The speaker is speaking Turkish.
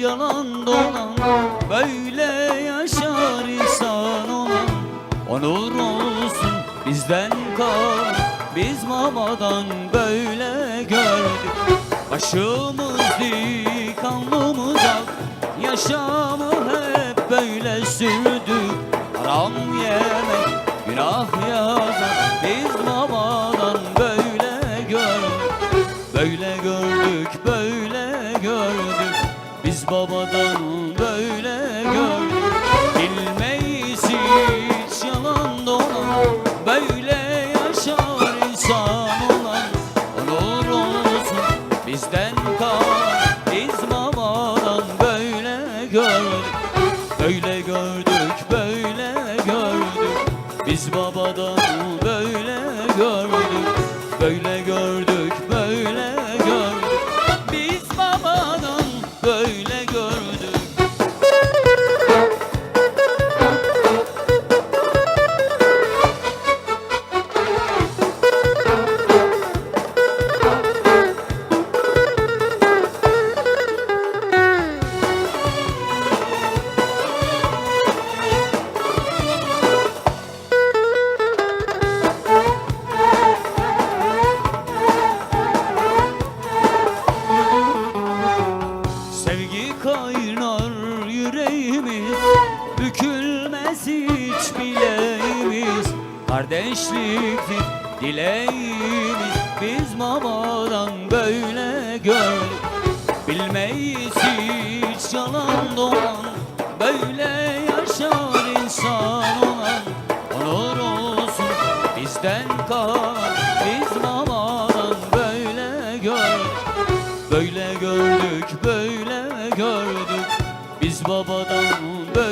yalan dolan Böyle yaşar insan olan Onur olsun bizden kal Biz babadan böyle gördük. Başımız dik alnımız ak Yaşamı hep böyle sürdük. Haram yer Biz babadan böyle gördük Bilmeyiz hiç yalan dolan. Böyle yaşar insan olan Olur olsun bizden kal Biz babadan böyle gördük Böyle gördük böyle gördük Biz babadan böyle gördük. Böyle kaynar yüreğimiz. Bükülmez hiç bileğimiz. Kardeşliktir dileğimiz. Biz babadan böyle gördük Bilmeyiz hiç yalan dolan. Böyle yaşar insan olan. Onur olsun bizden kalan. Biz babadan böyle gördük Böyle gördük, böyle gördük. Biz babadan böyle